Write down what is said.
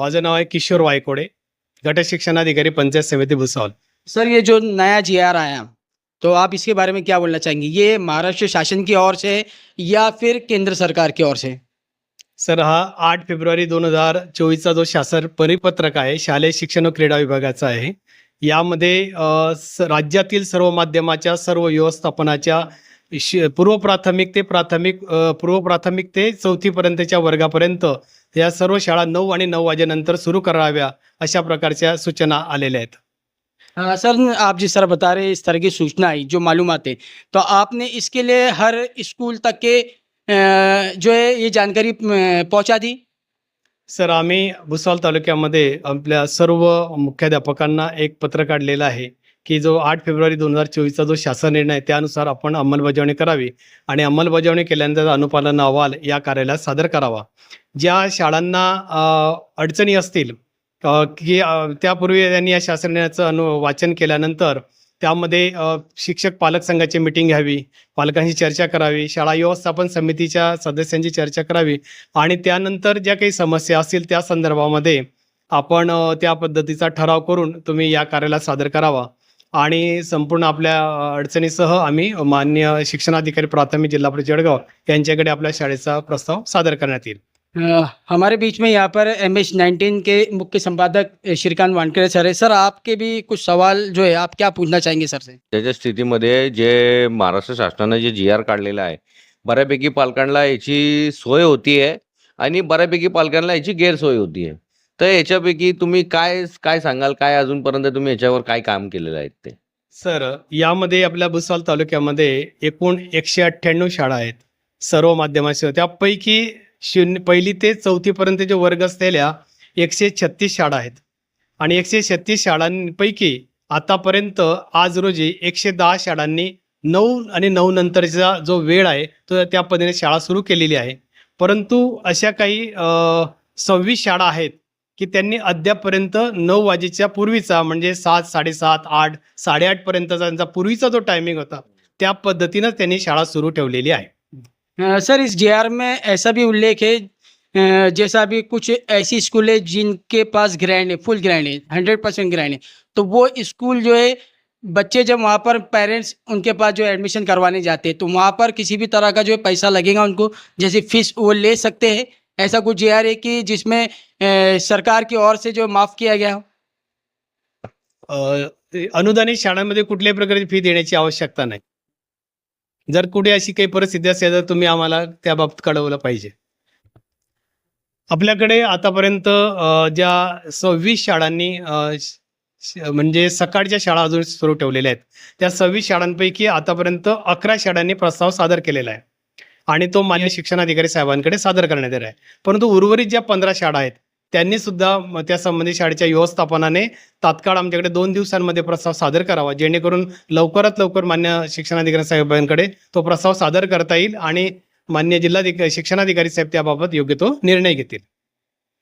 माझं नाव आहे किशोर वायकोडे गट शिक्षणाधिकारी पंचायत समिती भुसावल सर ये जो नया जी आर आया तो आप इसके बारे में क्या बोलना चाहेंगे? ये महाराष्ट्र शासन की ओर से या फिर केंद्र सरकार की ओर से? सर हा आठ फेब्रुवारी दोन हजार चोवीसचा जो शासन परिपत्रक आहे शालेय शिक्षण व क्रीडा विभागाचा आहे यामध्ये अ, स- राज्यातील सर्व माध्यमाच्या सर्व व्यवस्थापनाच्या शि पूर्व प्राथमिक ते प्राथमिक पूर्व प्राथमिक ते चौथीपर्यंतच्या वर्गापर्यंत या सर्व शाळा नऊ आणि नऊ वाजेनंतर सुरू कराव्या अशा प्रकारच्या सूचना आलेल्या आहेत. हाँ, सर आप जिस तरह बता रहे इस तरह की सूचना आई जो मालूमात है तो आपने इसके लिए हर स्कूल तक के जो है ये जानकारी पहुंचा दी? सर आम्ही भुसावळ तालुक्यामध्ये आपल्या सर्व मुख्याध्यापकांना एक पत्र काढलेलं आहे. की जो आठ फेब्रुवारी दोन हजार चोवीसचा जो शासन निर्णय आहे त्यानुसार आपण अंमलबजावणी करावी आणि अंमलबजावणी केल्यानंतर अनुपालन अहवाल या कार्यालयात सादर करावा. ज्या शाळांना अडचणी असतील की त्यापूर्वी त्यांनी या शासन निर्णयाचं अनु वाचन केल्यानंतर त्यामध्ये शिक्षक पालक संघाची मिटिंग घ्यावी पालकांशी चर्चा करावी शाळा व्यवस्थापन समितीच्या सदस्यांची चर्चा करावी आणि त्यानंतर ज्या काही समस्या असतील त्या संदर्भामध्ये आपण त्या पद्धतीचा ठराव करून तुम्ही या कार्याला सादर करावा. आणि संपूर्ण आपल्या अडचणीसह आम्ही मान्य शिक्षणाधिकारी प्राथमिक जिल्हा परिषद जळगाव यांच्याकडे आपल्या शाळेचा प्रस्ताव सादर करण्यात येईल. हमारे बीच में यहाँ पर एम एच नाइनटीन के मुख्य संपादक श्रीकांत वानखेड़े सर है। सर आपके भी कुछ सवाल जो है आप क्या पूछना चाहेंगे सर से? त्याच्या स्थितीमध्ये जे महाराष्ट्र शासनानं जे जी आर काढलेला आहे बऱ्यापैकी पालकांना याची सोय होतीये आणि बऱ्यापैकी पालकांना याची गैरसोय होतीये. तर याच्यापैकी तुम्ही काय काय सांगाल? काय अजूनपर्यंत तुम्ही याच्यावर काय काम केलेलं आहे ते? सर यामध्ये आपल्या भुसावळ तालुक्यामध्ये एकूण एकशे अठ्ठ्याण्णव शाळा आहेत सर्व माध्यमाच्या त्यापैकी शून्य पहिली ते चौथीपर्यंत जे वर्ग असलेल्या एकशे छत्तीस शाळा आहेत. आणि एकशे छत्तीस शाळांपैकी आतापर्यंत आज रोजी एकशे दहा शाळांनी नऊ आणि नऊ नंतरचा जो वेळ आहे तो त्या पद्धतीने शाळा सुरू केलेली आहे. परंतु अशा काही सव्वीस शाळा आहेत की त्यांनी अद्यापपर्यंत नऊ वाजेच्या पूर्वीचा, म्हणजे सात, साडेसात, आठ साडेआठपर्यंतचा त्यांचा पूर्वीचा जो टायमिंग होता, त्या पद्धतीनं त्यांनी शाळा सुरू ठेवलेली आहे. सर, इस जे में ऐसा भी उल्लेख है जैसा भी कुछ ऐसी स्कूल है जिनके पास ग्रैंड है फुल ग्रैंड है हंड्रेड परसेंट ग्रैंड है। तो वो स्कूल जो है, बच्चे जब वहाँ पर पेरेंट्स उनके पास जो एडमिशन करवाने जाते हैं तो वहाँ पर किसी भी तरह का जो पैसा लगेगा उनको, जैसे फ़ीस वो ले सकते हैं ऐसा कुछ जे है कि जिसमें सरकार की ओर से जो माफ़ किया गया हो? अनुदानित शाळांमध्ये कुठल्याही प्रकारची फी देण्याची आवश्यकता नाही. जर कुठे अशी काही परिस्थिती असेल तर तुम्ही आम्हाला त्या बाबत कळवलं पाहिजे. आपल्याकडे आतापर्यंत ज्या सव्वीस शाळांनी म्हणजे सकाळच्या शाळा अजून सुरू ठेवलेल्या आहेत त्या सव्वीस शाळांपैकी आतापर्यंत अकरा शाळांनी प्रस्ताव सादर केलेला आहे. आणि तो मान्य शिक्षणाधिकारी साहेबांकडे सादर करण्यात येणार आहे. परंतु उर्वरित ज्या पंधरा शाळा आहेत त्यांनी सुद्धा त्या संबंधित शाळेच्या व्यवस्थापनाने तात्काळ आमच्याकडे दोन दिवसांमध्ये प्रस्ताव सादर करावा जेणेकरून लवकरात लवकर मान्य शिक्षणाधिकारी साहेबांकडे तो प्रस्ताव सादर करता येईल आणि मान्य जिल्हाधिकारी शिक्षणाधिकारी साहेब त्याबाबत योग्य तो निर्णय घेतील.